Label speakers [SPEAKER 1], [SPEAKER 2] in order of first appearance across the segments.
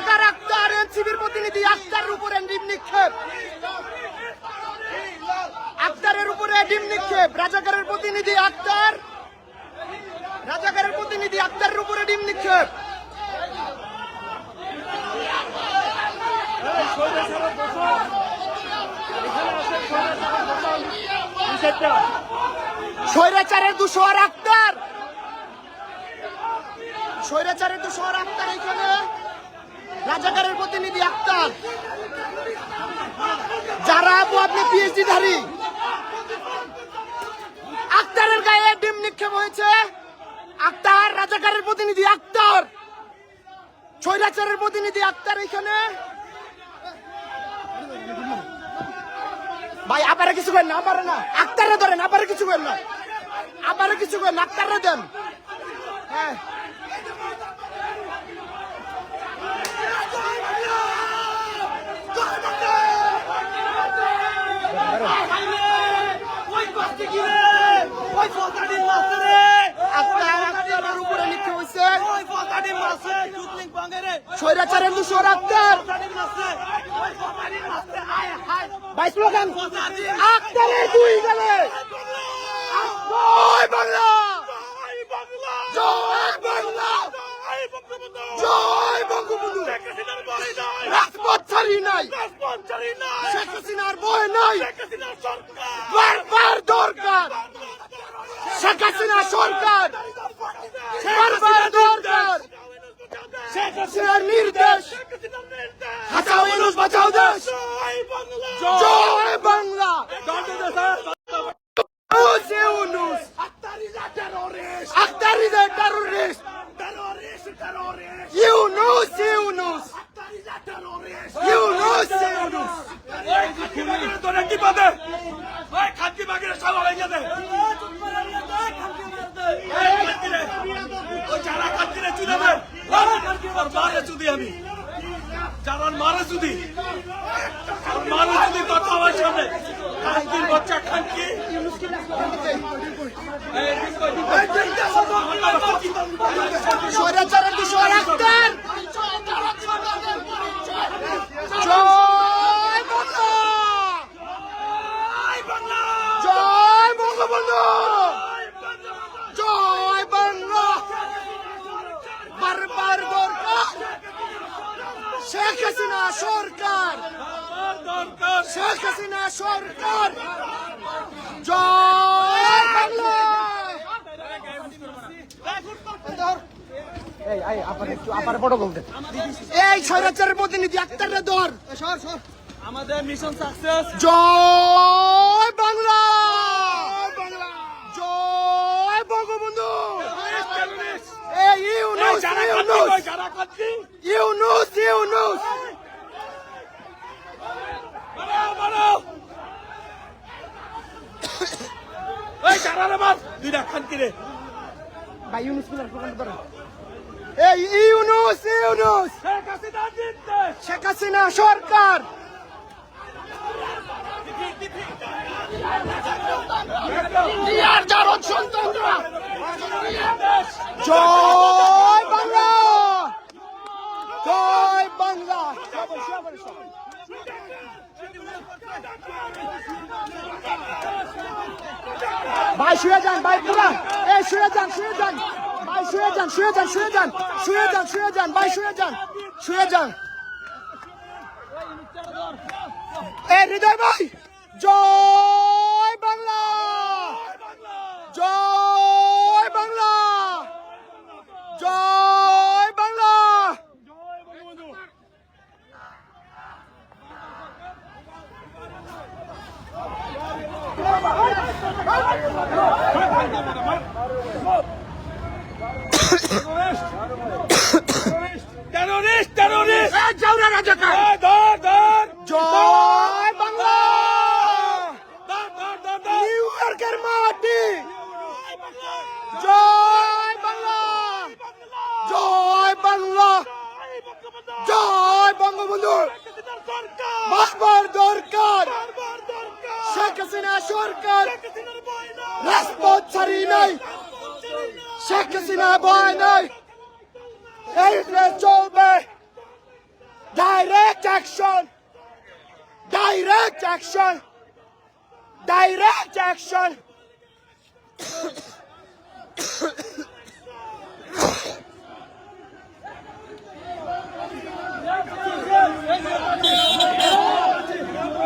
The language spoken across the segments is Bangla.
[SPEAKER 1] রাজাকার আক্তার এনসিবির প্রতিনিধি আক্তারের উপরে ডিম নিক্ষেপ। আক্তারের উপরে ডিম নিক্ষেপ। রাজাকারের প্রতিনিধি আক্তার। রাজাকারের প্রতিনিধি আক্তারের উপরে ডিম নিক্ষেপ। স্বৈরাচারের দুশোয়ার আক্তার। স্বৈরাচারের দুশোয়ার আক্তার এখানে। রাজাকারের প্রতিনিধি আক্তার। যারা আপু আপনি পিএইচডি ধারী আক্তারের গায়ে ডিম নিক্ষেপ হয়েছে। আক্তার, রাজাকারের প্রতিনিধি আক্তার। স্বৈরাচারের প্রতিনিধি আক্তার এখানে। ভাই আবারে কিছু করেন না না। আক্তারে ধরেন আবারে কিছু করেন না। আবারে কিছু করেন, আক্তারে দেন। হ্যাঁ আক্তার আক্তারের উপরে নিক্ষেপ হয়েছে স্বৈরাচারের দুশোর আক্তার ভাই স্লোগান আক্তারের দুই গেলে। জয় রাজপথ নাই। নাই। দরকার। সরকার। হাসিনার নির্দেশ। হাসা মানুষ বাঁচাও দেশ। জয় বাংলা। ইউনুস ইউনুস আক্তারিদের টেরোরিস্ট ইউনুস ইউনুস ইউনুস ইউনুস
[SPEAKER 2] আমি যারা মারে যদি মারে যদি কথা আমার সামনে খানকির বাচ্চা খানকি
[SPEAKER 1] স্বৈরাচারের দুশোর আক্তার জয় বাংলা জয় বঙ্গবন্ধু জয় বাংলা বারবার দরকার শেখ হাসিনা সরকার। শেখ হাসিনা সরকার। জয় বাংলা। এই স্বৈরাচারের প্রতিনিধি আক্তারের
[SPEAKER 2] আমাদের মিশন সাকসেস
[SPEAKER 1] জয় বাংলা। জয় বঙ্গবন্ধু। এই ইউনুস ইউনুস।
[SPEAKER 2] কই, যারা খানকি
[SPEAKER 1] ইউনুস ইউনুস
[SPEAKER 2] মারো মারো এই যারা রে দুইটা খানকি রে
[SPEAKER 1] ভাই ইউনুস কুলার প্রকাশ করো এই ইউনুস ইউনুস।
[SPEAKER 2] শেখ হাসিনা জিততে
[SPEAKER 1] শেখ হাসিনা সরকার। ইয়ার জারদ সন্তানরা। জয় বাংলা। জয় বাংলা। ভাই, শুয়ে যান, ভাই, পুরা। এই, শুয়ে যান শুয়ে যান। ভাই, শুয়ে যান শুয়ে যান শুয়ে যান শুয়ে যান শুয়ে যান, ভাই, শুয়ে যান শুয়ে যান। এ হৃদয় ভাই জয় বাংলা জয় বাংলা জয় বাংলা
[SPEAKER 2] টেরোরিস্ট
[SPEAKER 1] এ জাউরা রাজাকার। জয় বাংলা। নিউ ইয়র্কের মাটি। জয় বাংলা। জয় বাংলা। জয় বঙ্গবন্ধু। বারবার দরকার। শেখ হাসিনা সরকার। রাজপথ ছাড়ি নাই। শেখ হাসিনা ভয় নাই। এই চলবে। Direct action. Direct action. Direct action.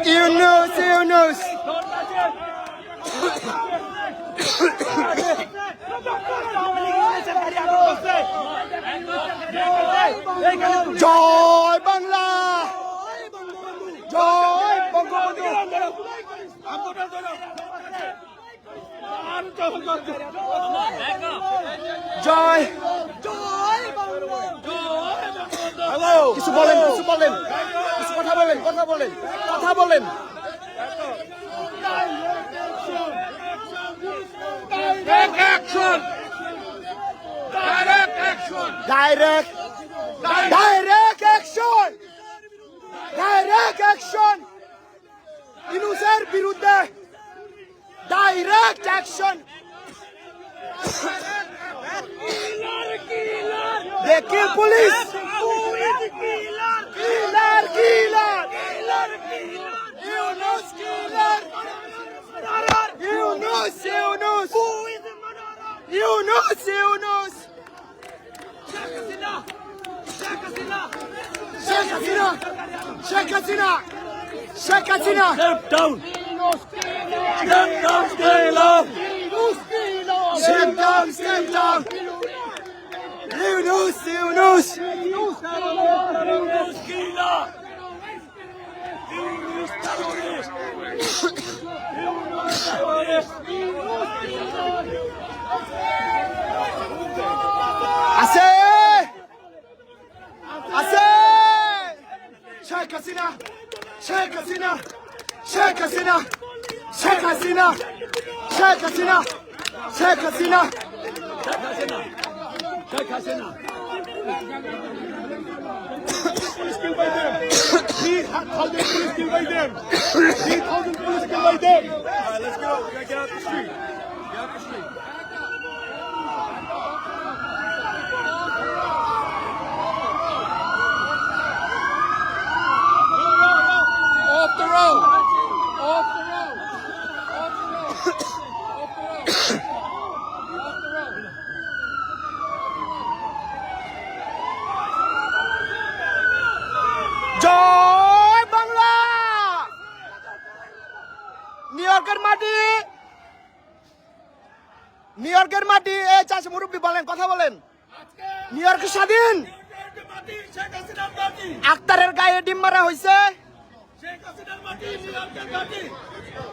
[SPEAKER 1] You know. You know. Joy. জয়। কিছু বলেন কিছু বলেন। কিছু কথা বলেন কথা বলেন কথা বলেন!
[SPEAKER 2] Direct direct action
[SPEAKER 1] direct action ইনুসের বিরুদ্ধে ডাইরেক্ট অ্যাকশন দেখি police killer killer Yunus killer Yunus Yunus Yunus Yunus Sheikh Hasina Sheikh Hasina Sheikh Hasina
[SPEAKER 2] Step down! Step down, stay low!
[SPEAKER 1] Step down, step down. Yunus, Yunus.
[SPEAKER 2] Yunus killer! Yunus terrorist! Yunus terrorist!
[SPEAKER 1] আছে আছে Sheikh Hasina Sheikh Hasina Sheikh Hasina Sheikh Hasina Sheikh Hasina Sheikh Hasina
[SPEAKER 2] Sheikh Hasina! Police killed by them! 3,000 police killed by them! 3,000 police killed by them! Alright, let's get out. We gotta get out the street. Get out the street.
[SPEAKER 1] New York স্বাধীন! আক্তারের গায়ে ডিম মারা হয়েছে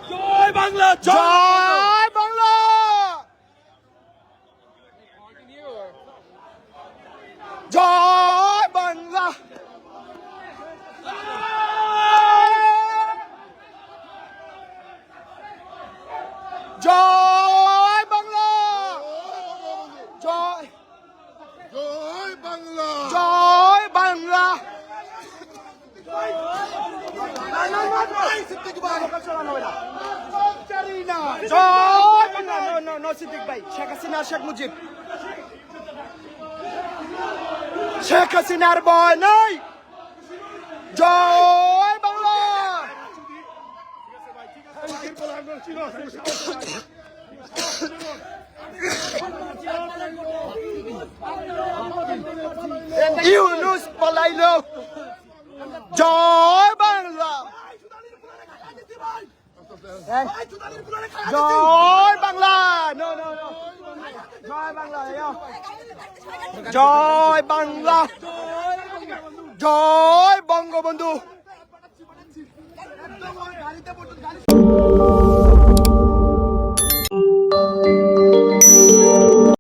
[SPEAKER 2] জয় বাংলা জয়
[SPEAKER 1] বাংলা জয় বাংলা জয় জয়
[SPEAKER 3] বাংলা
[SPEAKER 1] জয় বাংলা জয় Bangla no no no Sheikh হাসিনার ভয় নাই জয় বাংলা ইউনুস পালাইলো জয় বাংলা হ্যাঁ? জয় বাংলা। No no no. জয় বাংলা জয় বাংলা। জয় বঙ্গবন্ধু।